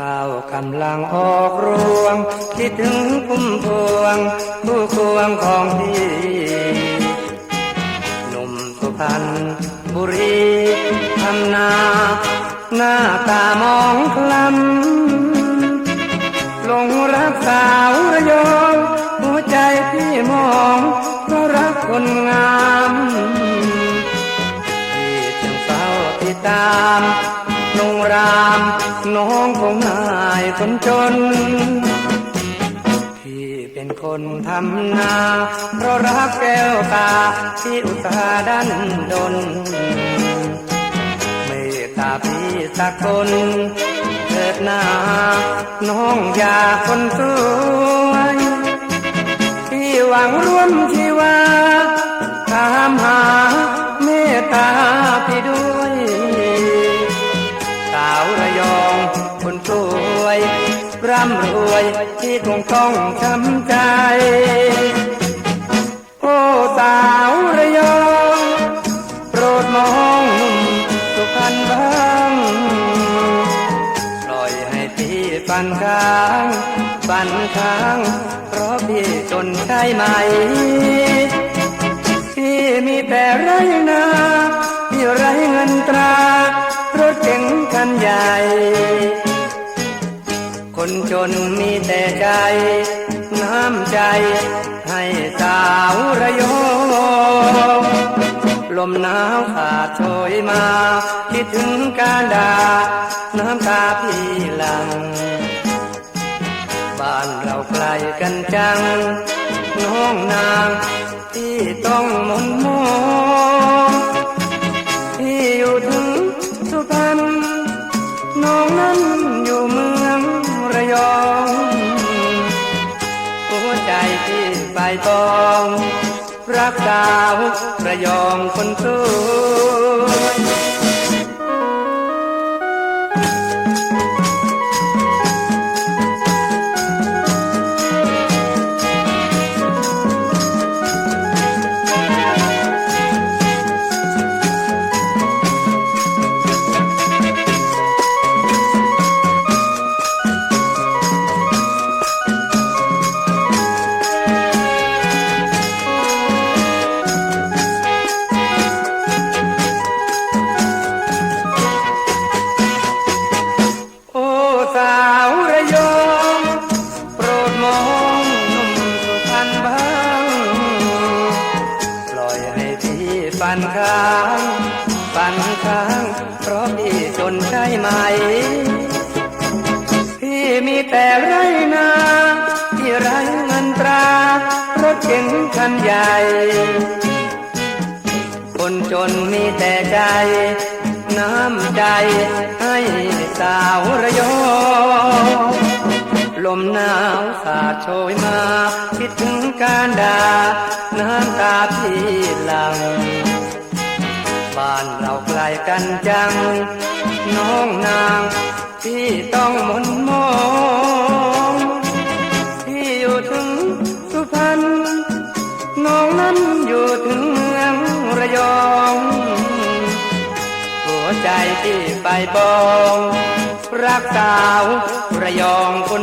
ข้าวกำลังออกรวง คิดถึงพุ่มพวง ผู้ควงของพี่หนุ่มสุพรรณบุรีทำนา หน้าตามองคล้ำหลงรักสาวระยองหัวใจพี่มองเพราะรักคนงามที่จึงเฝ้าติดตาม ลงราม น้องคงนายคนจน พี่เป็นคนทำนา เพราะรักแก้วตา ที่อุตสาห์ดันดน เมตตาพี่สักคนเถิดหน้า น้องอยาคนสวยพี่หวังร่วมชีวาตามหาเมตตา ร่ำรวยที่คงต้องช้ำใจ โอ้สาวระยอง โปรดมองหนุ่มสุพรรณบ้างปล่อยให้พี่ฝันค้างฝันค้าง เพราะพี่จนใช่ไหม คนจนมีแต่ใจ น้ำใจ ให้สาวระยองลมหนาวขาดโชยมา คิดถึงการดา น้ำตาพี่หลัง บ้านเราไกลกันจัง น้องนางที่ต้องมนมองที่อยู่ถึงสุพรรณน้องนั้นอย ยองหัวใจที่ใบตอง รักดาวระยองคนสวย ฝันค้างฝันค้างเพราะพี่จนใช่ไหม พี่มีแต่ไรนาที่ไรเงินตรารถเก๋งคันใหญ่ คนจนมีแต่ใจ น้ำใจให้สาวระยองลมหนาวสาดโชยมา คิดถึงการดา น้ำตาพี่หลัง บ้านเราไกลกันจัง น้องนางที่ต้องมนมองที่อยู่ถึงสุพรรณน้องนั้นอยู่ถึงเมืองระยอง หัวใจที่ไปบอง รักสาวระยองคน